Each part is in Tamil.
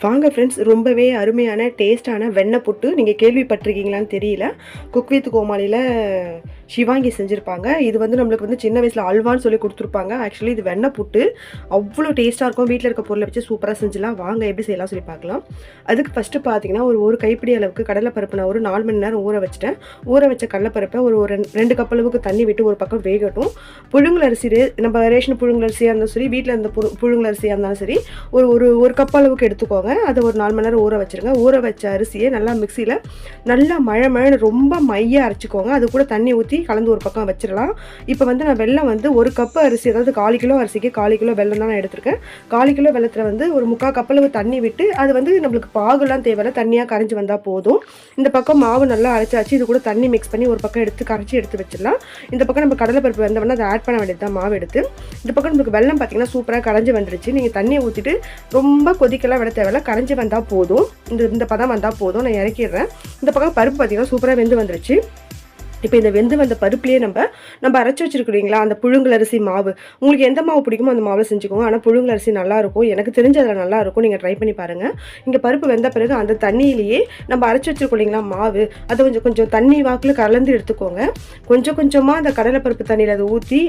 வாங்க ஃப்ரெண்ட்ஸ் ரொம்பவே அருமையான டேஸ்டான வெண்ணெய் புட்டு. நீங்கள் கேள்விப்பட்டிருக்கீங்களான்னு தெரியல. குக் வித் கோமாளியில் சிவாங்கி செஞ்சுருப்பாங்க. இது வந்து நம்மளுக்கு வந்து சின்ன வயசில் அல்வான்னு சொல்லி கொடுத்துருப்பாங்க. ஆக்சுவலி இது வெண்ணெய் புட்டு. அவ்வளோ டேஸ்ட்டாக இருக்கும். வீட்டில் இருக்க பொருளை வச்சு சூப்பராக செஞ்சுலாம். வாங்க எப்படி செய்யலாம் சொல்லி பார்க்கலாம். அதுக்கு ஃபஸ்ட்டு பார்த்தீங்கன்னா ஒரு ஒரு கைப்பிடி அளவுக்கு கடலைப்பருப்பு நான் ஒரு நாலு மணி நேரம் ஊற வச்சுட்டேன். ஊற வச்ச கடலைப்பருப்பை ஒரு ஒரு ரெண்டு- ரெண்டு கப் அளவுக்கு தண்ணி விட்டு ஒரு பக்கம் வேகட்டும். புழுங்கலரிசி நம்ம ரேஷன் புழுங்கலரிசியாக இருந்தாலும் சரி வீட்டில் இருந்த புழு புழுங்கலரிசியாக இருந்தாலும் சரி ஒரு ஒரு ஒரு கப் அளவுக்கு எடுத்துக்கோங்க. அதை ஒரு நாலு மணி நேரம் ஊற வச்சுருங்க. ஊற வச்ச அரிசியை நல்லா மிக்சியில் நல்லா மழை மழைன்னு ரொம்ப மையாக அரைச்சிக்கோங்க. அது கூட தண்ணி ஊற்றி கலந்து ஒரு பக்கம் வச்சிடலாம். இப்போ வந்து நான் வெல்லம் வந்து ஒரு கப்பு அரிசி அதாவது காலி கிலோ அரிசிக்கு காலி கிலோ வெல்லம் தான் நான் எடுத்திருக்கேன். காலி கிலோ வெள்ளத்தில் வந்து ஒரு முக்கால் கப்பளவு தண்ணி விட்டு அது வந்து நம்மளுக்கு பாகுலாம் தேவையில்ல. தண்ணியாக கரைஞ்சி வந்தால் போதும். இந்த பக்கம் மாவு நல்லா அரைச்சாச்சு. இது கூட தண்ணி மிக்ஸ் பண்ணி ஒரு பக்கம் எடுத்து கரைச்சி எடுத்து வச்சிடலாம். இந்த பக்கம் நம்ம கடலைப்பருப்பு வந்தவொடனே அதை ஆட் பண்ண வேண்டியது தான். மாவு எடுத்து. இந்த பக்கம் நமக்கு வெள்ளம் பார்த்தீங்கன்னா சூப்பராக கரைஞ்சி வந்துருச்சு. நீங்கள் தண்ணியை ஊற்றிட்டு ரொம்ப கொதிக்கலாம் விட தேவையில்ல. கரைஞ்சி வந்தால் போதும். இந்த இந்த பதம் வந்தால் போதும். நான் இறக்கிடுறேன். இந்த பக்கம் பருப்பு பார்த்தீங்கன்னா சூப்பராக வெந்து வந்துருச்சு. இப்போ இந்த வெந்து வந்த பருப்புலேயே நம்ம நம்ம அரைச்சி வச்சிருக்கிறீங்களா அந்த புழுங்கலரிசி மாவு. உங்களுக்கு எந்த மாவு பிடிக்குமோ அந்த மாவில் செஞ்சுக்கோங்க. ஆனால் புழுங்கலரிசி அரிசி எனக்கு தெரிஞ்ச அதில் நல்லாயிருக்கும் நீங்கள் ட்ரை பண்ணி பாருங்கள் இங்கே பருப்பு வெந்த பிறகு அந்த தண்ணியிலேயே நம்ம அரைச்சி வச்சிருக்கோம் மாவு. அதை கொஞ்சம் கொஞ்சம் தண்ணி வாக்கில் கலந்து எடுத்துக்கோங்க. கொஞ்சம் கொஞ்சமாக அந்த கடலைப்பருப்பு தண்ணியில் அதை ஊற்றி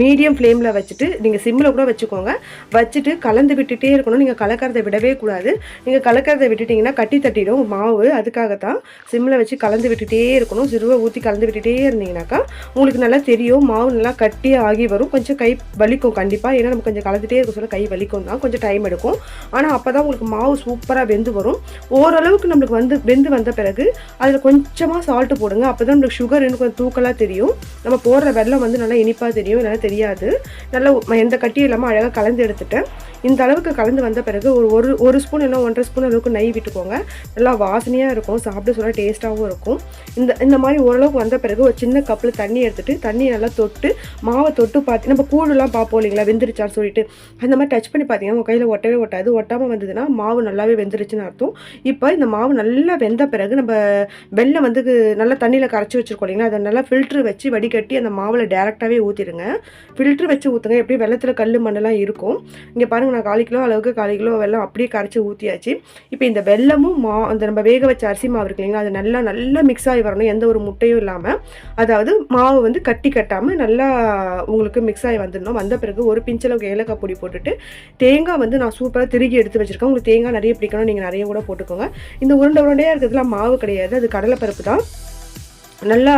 மீடியம் ஃப்ளேமில் வச்சுட்டு நீங்கள் சிம்மில் கூட வச்சுக்கோங்க. வச்சுட்டு கலந்து விட்டுட்டே இருக்கணும். நீங்கள் கலக்கிறத விடவே கூடாது. நீங்கள் கலக்கிறத விட்டுட்டிங்கன்னா கட்டி தட்டிடும் மாவு. அதுக்காகத்தான் சிம்மில் வச்சு கலந்து விட்டுட்டே இருக்கணும். சிறுவை ஊற்றி கலந்து விட்டு விட்டுட்டே இருந்தீங்கன்னாக்கா உங்களுக்கு நல்லா தெரியும் மாவு நல்லா கட்டி ஆகி வரும். கொஞ்சம் கை வலிக்கும் கண்டிப்பாக ஏன்னா நம்ம கொஞ்சம் கலந்துட்டே இருக்க சொல்ல கை வலிக்கும் தான். கொஞ்சம் டைம் எடுக்கும். ஆனால் அப்போ தான் உங்களுக்கு மாவு சூப்பராக வெந்து வரும். ஓரளவுக்கு நம்மளுக்கு வந்து வெந்து வந்த பிறகு அதில் கொஞ்சமாக சால்ட்டு போடுங்க. அப்போ தான் நம்மளுக்கு சுகர் இன்னும் கொஞ்சம் தூக்கலாக தெரியும். நம்ம போடுற வெல்லம் வந்து நல்லா இனிப்பாக தெரியும். நல்லா தெரியாது. நல்லா எந்த கட்டியும் இல்லாமல் அழகாக கலந்து எடுத்துட்டேன். இந்த அளவுக்கு கலந்து வந்த பிறகு ஒரு ஒரு ஒரு ஸ்பூன் இல்லை ஒன்றரை ஸ்பூன் அளவுக்கு நெய் விட்டுக்கோங்க. நல்லா வாசனையாக இருக்கும். சாப்பிட சொல்ல டேஸ்ட்டாகவும் இருக்கும். இந்த இந்த மாதிரி ஓரளவுக்கு வந்த பிறகு பிறகு ஒரு சின்ன கப்பில் தண்ணி எடுத்துட்டு தண்ணியை நல்லா தொட்டு மாவை தொட்டு பார்த்து நம்ம கூழுலாம் பார்ப்போம் இல்லைங்களா? வெந்துருச்சான்னு சொல்லிட்டு. அந்த மாதிரி டச் பண்ணி பார்த்தீங்கன்னா உங்கள் கையில் ஒட்டவே ஒட்டாது. ஒட்டாமல் வந்ததுன்னா மாவு நல்லாவே வெந்துருச்சுன்னு அர்த்தம். இப்போ இந்த மாவு நல்லா வெந்த பிறகு நம்ம வெள்ளம் வந்து நல்லா தண்ணியில் கரைச்சி வச்சுருக்கோம் இல்லைங்களா? அதை நல்லா ஃபில்ட்ரு வச்சு வடிகட்டி அந்த மாவில் டேரெக்டாகவே ஊற்றிடுங்க ஃபில்ட்ரு வச்சு ஊற்றுங்க எப்படி வெள்ளத்தில் கல் மண்ணெல்லாம் இருக்கும். இங்கே பாருங்கள் நான் காலி கிலோ அளவுக்கு காலி கிலோ வெள்ளம் அப்படியே கரைச்சி ஊற்றியாச்சு இப்போ இந்த வெல்லமும் மா அந்த நம்ம வேக வச்ச அரிசி மாவு இருக்கு இல்லைங்களா? அது நல்லா நல்லா மிக்ஸ் ஆகி வரணும். எந்த ஒரு முட்டையும் இல்லாமல் அதாவது மாவு வந்து கட்டி கட்டாமல் நல்லா உங்களுக்கு மிக்ஸ் ஆகி வந்துடணும். வந்த பிறகு ஒரு பிஞ்சளவுக்கு ஏலக்காய் பொடி போட்டுட்டு தேங்காய் வந்து நான் சூப்பராக திருகி எடுத்து வச்சுருக்கேன். உங்களுக்கு தேங்காய் நிறைய பிடிக்கணும் நீங்கள் நிறைய கூட போட்டுக்கோங்க. இந்த உருண்டை உருண்டையாக இருக்கிறதுலாம் மாவு கிடையாது. அது கடலைப்பருப்பு தான். நல்லா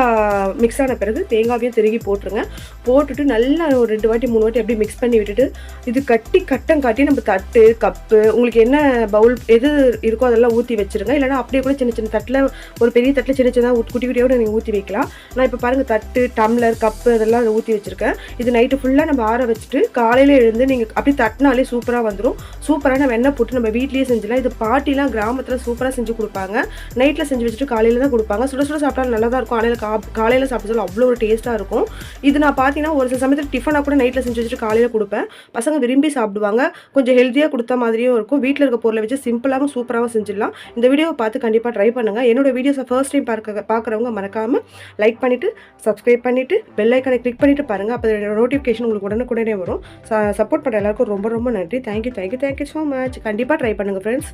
மிக்ஸ் ஆன பிறகு தேங்காவையும் திருகி போட்டுருங்க. போட்டுட்டு நல்லா ஒரு ரெண்டு வாட்டி மூணு வாட்டி அப்படியே மிக்ஸ் பண்ணி விட்டுட்டு இது கட்டி கட்டம் காட்டி நம்ம தட்டு கப்பு உங்களுக்கு என்ன பவுல் எது இருக்கோ அதெல்லாம் ஊற்றி வச்சிருங்க. இல்லைனா அப்படியே கூட சின்ன சின்ன தட்டில் ஒரு பெரிய தட்டில் சின்ன சின்னதாக குட்டி குட்டியோட நீங்கள் ஊற்றி வைக்கலாம். நான் இப்போ பாருங்கள் தட்டு டம்ளர் கப்பு அதெல்லாம் அதை ஊற்றி வச்சுருக்கேன். இது நைட்டு ஃபுல்லாக நம்ம ஆற வச்சுட்டு காலையில் எழுந்து நீங்கள் அப்படி தட்டினாலே சூப்பராக வந்துடும் சூப்பரான வெண்ணெய் போட்டு நம்ம வீட்லேயே செஞ்சிடலாம். இது பாட்டிலாம் கிராமத்தில் சூப்பராக செஞ்சு கொடுப்பாங்க. நைட்டில் செஞ்சு வச்சுட்டு காலையில் தான் கொடுப்பாங்க. சுட சுட சாப்பிட்டா நல்லா தான் இருக்கும். காலையில் கா காலையில் சாப்பிட்டு அவ்வளோ ஒரு டேஸ்ட்டாக இருக்கும். இது நான் பார்த்தீங்கன்னா ஒரு சில சமயத்தில் டிஃபனாக கூட நைட்டில் செஞ்சு வச்சுட்டு காலையில் கொடுப்பேன். பசங்க விரும்பி சாப்பிடுவாங்க. கொஞ்சம் ஹெல்த்தியாக கொடுத்த மாதிரியும் இருக்கும். வீட்டில் இருக்க பொருளை வச்சு சிம்பிளாகவும் சூப்பராகவும் செஞ்சிடலாம். இந்த வீடியோவை பார்த்து கண்டிப்பாக ட்ரை பண்ணுங்கள் என்னோட வீடியோஸை ஃபர்ஸ்ட் டைம் பார்க்க பார்க்குறவங்க மறக்காமல் லைக் பண்ணிவிட்டு சப்ஸ்கிரைப் பண்ணிவிட்டு பெல் ஐக்கனை கிளிக் பண்ணிவிட்டு பாருங்கள் அப்போ நோட்டிஃபிகேஷன் உங்களுக்கு உடனுக்குடனே வரும். சப்போர்ட் பண்ணுற எல்லாருக்கும் ரொம்ப ரொம்ப நன்றி. Thank you thank you thank you so much கண்டிப்பாக ட்ரை பண்ணுங்கள் ஃப்ரெண்ட்ஸ்